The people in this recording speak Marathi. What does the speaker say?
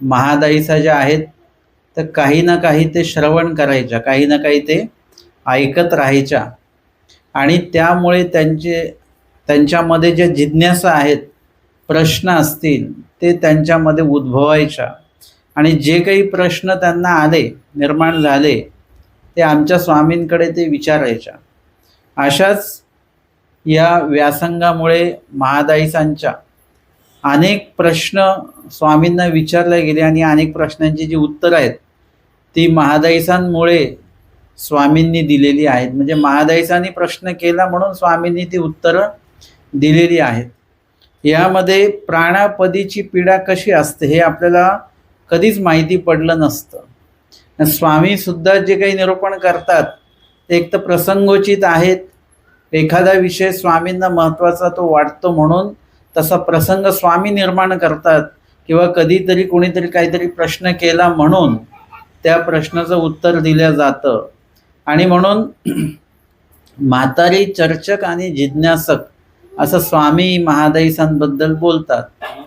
महादाईचा ज्या आहेत तर काही ना काही ते श्रवण करायच्या काही ना काही ते ऐकत राहायच्या. आणि त्यामुळे त्यांचे त्यांच्यामध्ये जे जिज्ञासा आहेत प्रश्न असतील ते त्यांच्यामध्ये उद्भवायच्या. आणि जे काही प्रश्न त्यांना आले निर्माण झाले ते आमच्या स्वामींकडे ते विचारायच्या. अशाच या व्यासंगामुळे महादाईसांच्या अनेक प्रश्न स्वामींना विचारले गेले आणि अनेक प्रश्नांची जी उत्तरं आहेत ती महादाईसांमुळे स्वामींनी दिलेली आहेत. म्हणजे महादाईसांनी प्रश्न केला म्हणून स्वामींनी ती उत्तरं दिलेली आहेत. यामध्ये प्राणापदीची पीडा कशी असते हे आपल्याला कधीच माहिती पडलं नसतं. स्वामीसुद्धा जे काही निरूपण करतात ते एक तर प्रसंगोचित आहेत. एखादा विषय स्वामींना महत्त्वाचा तो वाटतो म्हणून तसा प्रसंग स्वामी निर्माण करतात किंवा कधीतरी कोणीतरी काहीतरी प्रश्न केला म्हणून त्या प्रश्नाचं उत्तर दिलं जातं. आणि म्हणून म्हातारी चर्चक आणि जिज्ञासक असं स्वामी महादाईसांबद्दल बोलतात.